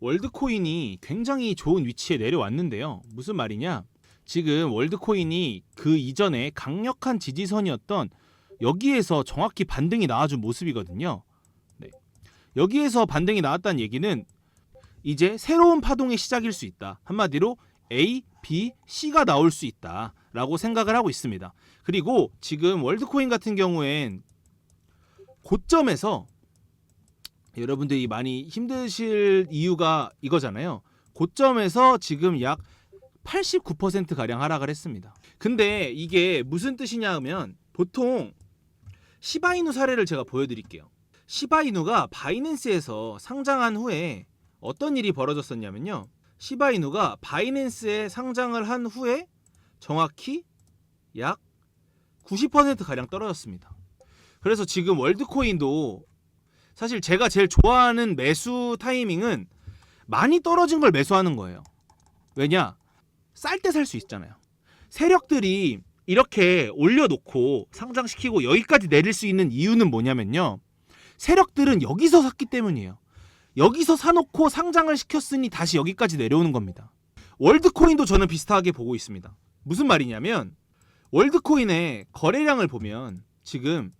월드코인이 굉장히 좋은 위치에 내려왔는데요. 무슨 말이냐? 지금 월드코인이 그 이전에 강력한 지지선이었던 여기에서 정확히 반등이 나와준 모습이거든요. 네. 여기에서 반등이 나왔다는 얘기는 이제 새로운 파동의 시작일 수 있다. 한마디로 A, B, C가 나올 수 있다 라고 생각을 하고 있습니다. 그리고 지금 월드코인 같은 경우엔 고점에서 여러분들이 많이 힘드실 이유가 이거잖아요. 고점에서 지금 약 89% 가량 하락을 했습니다. 근데 이게 무슨 뜻이냐 하면 보통 시바이누 사례를 제가 보여드릴게요. 시바이누가 바이낸스에서 상장한 후에 어떤 일이 벌어졌었냐면요. 시바이누가 바이낸스에 상장을 한 후에 정확히 약 90% 가량 떨어졌습니다. 그래서 지금 월드코인도 사실 제가 제일 좋아하는 매수 타이밍은 많이 떨어진 걸 매수하는 거예요. 왜냐? 쌀 때 살 수 있잖아요. 세력들이 이렇게 올려놓고 상장시키고 여기까지 내릴 수 있는 이유는 뭐냐면요. 세력들은 여기서 샀기 때문이에요. 여기서 사놓고 상장을 시켰으니 다시 여기까지 내려오는 겁니다. 월드코인도 저는 비슷하게 보고 있습니다. 무슨 말이냐면 월드코인의 거래량을 보면 지금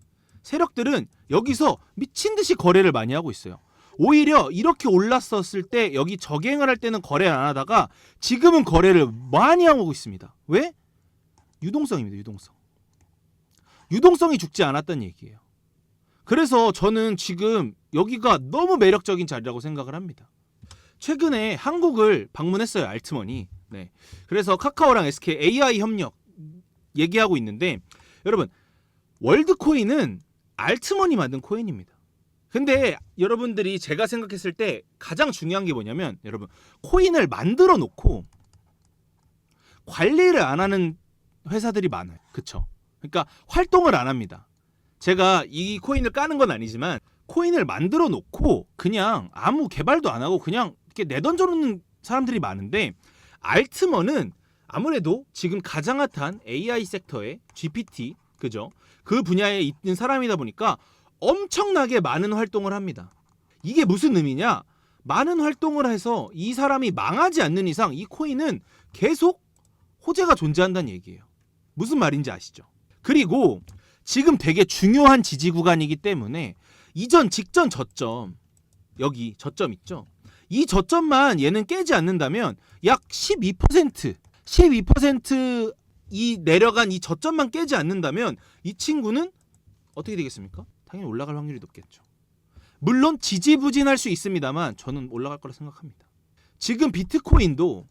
세력들은 여기서 미친 듯이 거래를 많이 하고 있어요. 오히려 이렇게 올랐었을 때 여기 적행을 할 때는 거래를 안 하다가 지금은 거래를 많이 하고 있습니다. 왜? 유동성입니다. 유동성. 유동성이 죽지 않았다는 얘기예요. 그래서 저는 지금 여기가 너무 매력적인 자리라고 생각을 합니다. 최근에 한국을 방문했어요. 알트머니. 네. 그래서 카카오랑 SK AI 협력 얘기하고 있는데 여러분 월드코인은 알트머니 만든 코인입니다. 근데 여러분들이 제가 생각했을 때 가장 중요한 게 뭐냐면 여러분 코인을 만들어 놓고 관리를 안 하는 회사들이 많아요. 그쵸? 그러니까 활동을 안 합니다. 제가 이 코인을 까는 건 아니지만 코인을 만들어 놓고 그냥 아무 개발도 안 하고 그냥 이렇게 내던져 놓는 사람들이 많은데 알트머는 아무래도 지금 가장 핫한 AI 섹터의 GPT 그죠? 그 분야에 있는 사람이다 보니까 엄청나게 많은 활동을 합니다. 이게 무슨 의미냐? 많은 활동을 해서 이 사람이 망하지 않는 이상 이 코인은 계속 호재가 존재한다는 얘기예요. 무슨 말인지 아시죠? 그리고 지금 되게 중요한 지지 구간이기 때문에 이전 직전 저점 여기 저점 있죠? 이 저점만 얘는 깨지 않는다면 약 12% 12% 이 내려간 이 저점만 깨지 않는다면 이 친구는 어떻게 되겠습니까? 당연히 올라갈 확률이 높겠죠. 물론 지지부진할 수 있습니다만 저는 올라갈 거라 생각합니다. 지금 비트코인도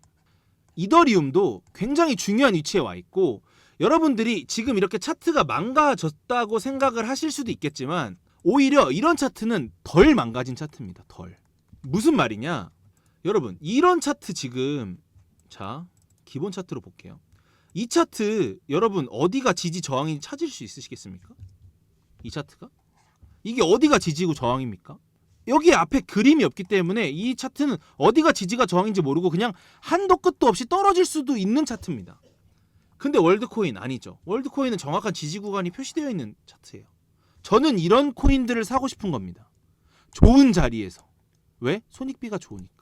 이더리움도 굉장히 중요한 위치에 와 있고 여러분들이 지금 이렇게 차트가 망가졌다고 생각을 하실 수도 있겠지만 오히려 이런 차트는 덜 망가진 차트입니다. 덜. 무슨 말이냐? 여러분, 이런 차트 지금 자, 기본 차트로 볼게요. 이 차트 여러분 어디가 지지 저항인지 찾을 수 있으시겠습니까? 이 차트가? 이게 어디가 지지고 저항입니까? 여기 앞에 그림이 없기 때문에 이 차트는 어디가 지지가 저항인지 모르고 그냥 한도 끝도 없이 떨어질 수도 있는 차트입니다. 근데 월드코인 아니죠. 월드코인은 정확한 지지 구간이 표시되어 있는 차트예요. 저는 이런 코인들을 사고 싶은 겁니다. 좋은 자리에서. 왜? 손익비가 좋으니까.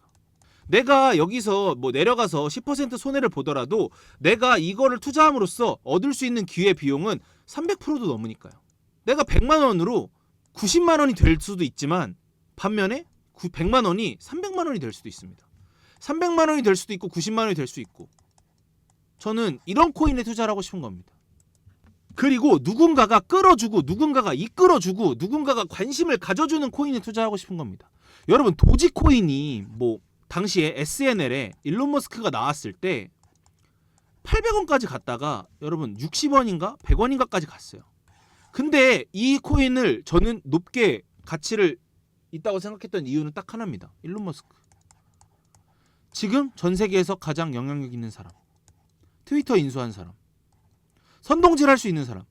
내가 여기서 뭐 내려가서 10% 손해를 보더라도 내가 이거를 투자함으로써 얻을 수 있는 기회 비용은 300%도 넘으니까요. 내가 100만 원으로 90만 원이 될 수도 있지만 반면에 100만 원이 300만 원이 될 수도 있습니다. 300만 원이 될 수도 있고 90만 원이 될 수 있고 저는 이런 코인에 투자를 하고 싶은 겁니다. 그리고 누군가가 끌어주고 누군가가 이끌어주고 누군가가 관심을 가져주는 코인에 투자하고 싶은 겁니다. 여러분 도지코인이 뭐 당시에 SNL에 일론 머스크가 나왔을 때 800원까지 갔다가 여러분 60원인가 100원인가까지 갔어요. 근데 이 코인을 저는 높게 가치를 있다고 생각했던 이유는 딱 하나입니다. 일론 머스크. 지금 전 세계에서 가장 영향력 있는 사람. 트위터 인수한 사람. 선동질 할 수 있는 사람.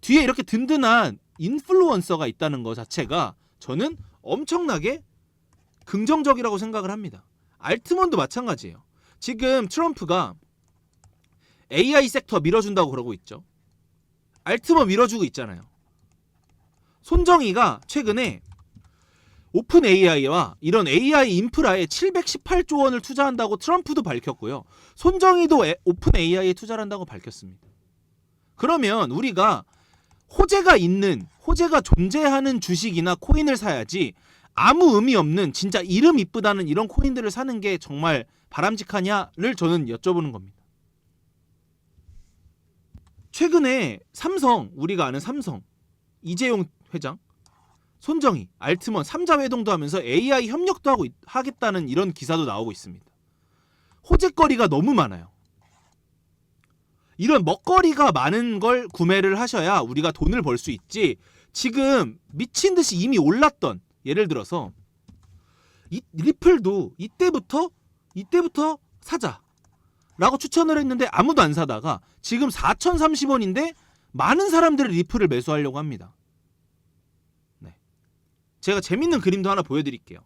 뒤에 이렇게 든든한 인플루언서가 있다는 것 자체가 저는 엄청나게 긍정적이라고 생각을 합니다. 알트먼도 마찬가지예요. 지금 트럼프가 AI 섹터 밀어준다고 그러고 있죠. 알트먼 밀어주고 있잖아요. 손정희가 최근에 오픈 AI와 이런 AI 인프라에 718조 원을 투자한다고 트럼프도 밝혔고요. 손정희도 에- 오픈 AI에 투자를 한다고 밝혔습니다. 그러면 우리가 호재가 있는 호재가 존재하는 주식이나 코인을 사야지 아무 의미 없는 진짜 이름 이쁘다는 이런 코인들을 사는 게 정말 바람직하냐를 저는 여쭤보는 겁니다. 최근에 삼성 우리가 아는 삼성 이재용 회장 손정희 알트먼 3자 회동도 하면서 AI 협력도 하고 있- 하겠다는 이런 기사도 나오고 있습니다. 호재거리가 너무 많아요. 이런 먹거리가 많은 걸 구매를 하셔야 우리가 돈을 벌 수 있지. 지금 미친 듯이 이미 올랐던 예를 들어서 이 리플도 이때부터 이때부터 사자라고 추천을 했는데 아무도 안 사다가 지금 4,030원인데 많은 사람들이 리플을 매수하려고 합니다. 네. 제가 재밌는 그림도 하나 보여드릴게요.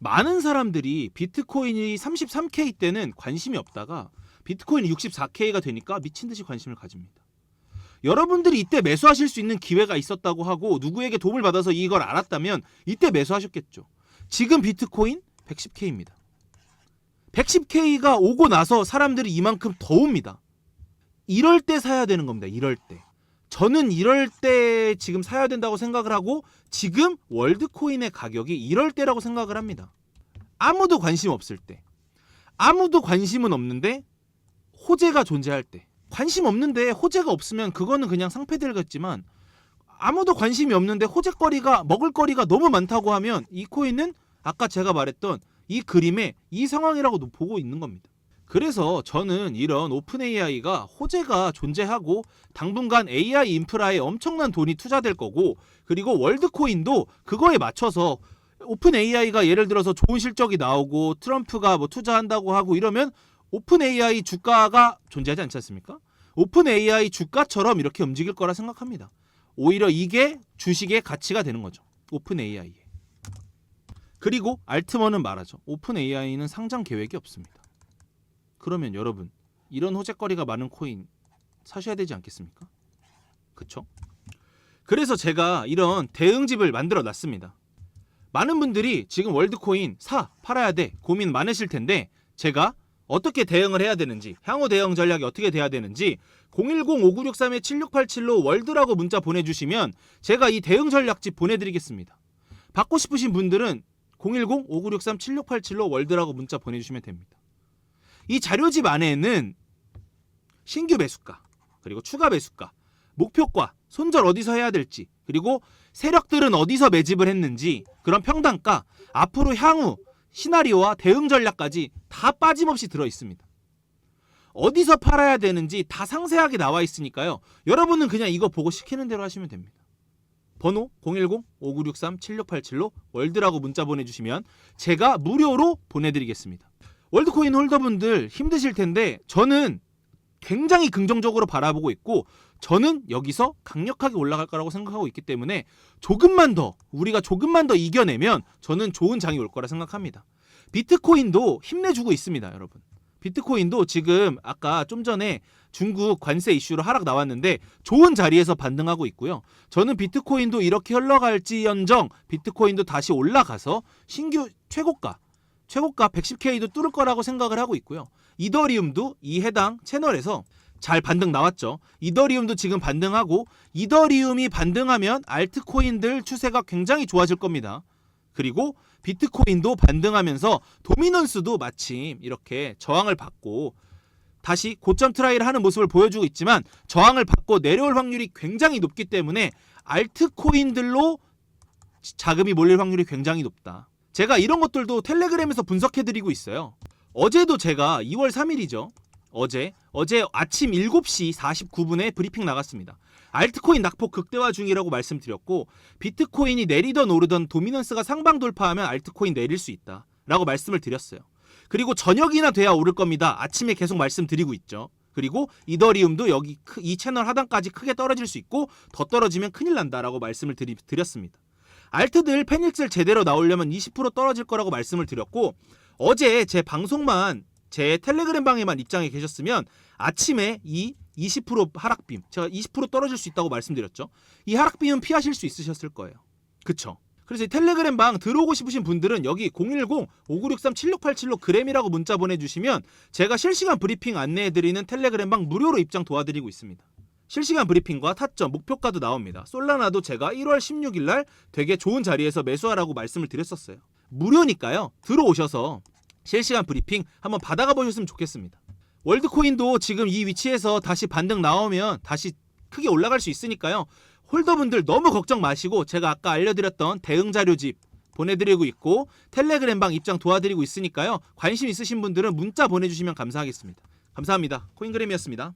많은 사람들이 비트코인이 33K 때는 관심이 없다가 비트코인이 64K가 되니까 미친 듯이 관심을 가집니다. 여러분들이 이때 매수하실 수 있는 기회가 있었다고 하고 누구에게 도움을 받아서 이걸 알았다면 이때 매수하셨겠죠. 지금 비트코인 110K입니다. 110K가 오고 나서 사람들이 이만큼 더 옵니다. 이럴 때 사야 되는 겁니다. 이럴 때. 저는 이럴 때 지금 사야 된다고 생각을 하고 지금 월드코인의 가격이 이럴 때라고 생각을 합니다. 아무도 관심 없을 때. 아무도 관심은 없는데 호재가 존재할 때. 관심 없는데 호재가 없으면 그거는 그냥 상패들겠지만 아무도 관심이 없는데 호재거리가 먹을거리가 너무 많다고 하면 이 코인은 아까 제가 말했던 이 그림에 이 상황이라고 보고 있는 겁니다. 그래서 저는 이런 오픈 AI가 호재가 존재하고 당분간 AI 인프라에 엄청난 돈이 투자될 거고 그리고 월드코인도 그거에 맞춰서 오픈 AI가 예를 들어서 좋은 실적이 나오고 트럼프가 뭐 투자한다고 하고 이러면 오픈 AI 주가가 존재하지 않지 않습니까? 오픈 AI 주가처럼 이렇게 움직일 거라 생각합니다. 오히려 이게 주식의 가치가 되는 거죠. 오픈 AI에. 그리고 알트먼은 말하죠. 오픈 AI는 상장 계획이 없습니다. 그러면 여러분 이런 호재거리가 많은 코인 사셔야 되지 않겠습니까? 그쵸? 그래서 제가 이런 대응집을 만들어 놨습니다. 많은 분들이 지금 월드코인 사 팔아야 돼 고민 많으실 텐데 제가 어떻게 대응을 해야 되는지 향후 대응 전략이 어떻게 돼야 되는지 010-5963-7687로 월드라고 문자 보내주시면 제가 이 대응 전략집 보내드리겠습니다. 받고 싶으신 분들은 010-5963-7687로 월드라고 문자 보내주시면 됩니다. 이 자료집 안에는 신규 매수가 그리고 추가 매수가 목표가 손절 어디서 해야 될지 그리고 세력들은 어디서 매집을 했는지 그런 평단가 앞으로 향후 시나리오와 대응 전략까지 다 빠짐없이 들어 있습니다. 어디서 팔아야 되는지 다 상세하게 나와 있으니까요. 여러분은 그냥 이거 보고 시키는 대로 하시면 됩니다. 번호 010-5963-7687로 월드라고 문자 보내주시면 제가 무료로 보내드리겠습니다. 월드코인 홀더분들 힘드실 텐데 저는 굉장히 긍정적으로 바라보고 있고 저는 여기서 강력하게 올라갈 거라고 생각하고 있기 때문에 조금만 더 우리가 조금만 더 이겨내면 저는 좋은 장이 올 거라 생각합니다. 비트코인도 힘내주고 있습니다, 여러분. 비트코인도 지금 아까 좀 전에 중국 관세 이슈로 하락 나왔는데 좋은 자리에서 반등하고 있고요. 저는 비트코인도 이렇게 흘러갈지언정 비트코인도 다시 올라가서 신규 최고가 최고가 110K도 뚫을 거라고 생각을 하고 있고요. 이더리움도 이 해당 채널에서 잘 반등 나왔죠. 이더리움도 지금 반등하고 이더리움이 반등하면 알트코인들 추세가 굉장히 좋아질 겁니다. 그리고 비트코인도 반등하면서 도미넌스도 마침 이렇게 저항을 받고 다시 고점 트라이를 하는 모습을 보여주고 있지만 저항을 받고 내려올 확률이 굉장히 높기 때문에 알트코인들로 자금이 몰릴 확률이 굉장히 높다. 제가 이런 것들도 텔레그램에서 분석해드리고 있어요. 어제도 제가 2월 3일이죠. 어제 어제 아침 7시 49분에 브리핑 나갔습니다. 알트코인 낙폭 극대화 중이라고 말씀드렸고 비트코인이 내리던 오르던 도미넌스가 상방 돌파하면 알트코인 내릴 수 있다 라고 말씀을 드렸어요. 그리고 저녁이나 돼야 오를 겁니다. 아침에 계속 말씀드리고 있죠. 그리고 이더리움도 여기 크- 이 채널 하단까지 크게 떨어질 수 있고 더 떨어지면 큰일 난다라고 말씀을 드리, 드렸습니다. 알트들 페닉셀 제대로 나오려면 20% 떨어질 거라고 말씀을 드렸고 어제 제 방송만 제 텔레그램 방에만 입장해 계셨으면 아침에 이 20% 하락빔 제가 20% 떨어질 수 있다고 말씀드렸죠. 이 하락빔은 피하실 수 있으셨을 거예요. 그쵸? 그래서 이 텔레그램 방 들어오고 싶으신 분들은 여기 010-5963-7687로 그램이라고 문자 보내주시면 제가 실시간 브리핑 안내해드리는 텔레그램 방 무료로 입장 도와드리고 있습니다. 실시간 브리핑과 타점, 목표가도 나옵니다. 솔라나도 제가 1월 16일 날 되게 좋은 자리에서 매수하라고 말씀을 드렸었어요. 무료니까요. 들어오셔서 실시간 브리핑 한번 받아가 보셨으면 좋겠습니다. 월드코인도 지금 이 위치에서 다시 반등 나오면 다시 크게 올라갈 수 있으니까요. 홀더분들 너무 걱정 마시고 제가 아까 알려드렸던 대응 자료집 보내드리고 있고 텔레그램방 입장 도와드리고 있으니까요. 관심 있으신 분들은 문자 보내주시면 감사하겠습니다. 감사합니다. 코인그램이었습니다.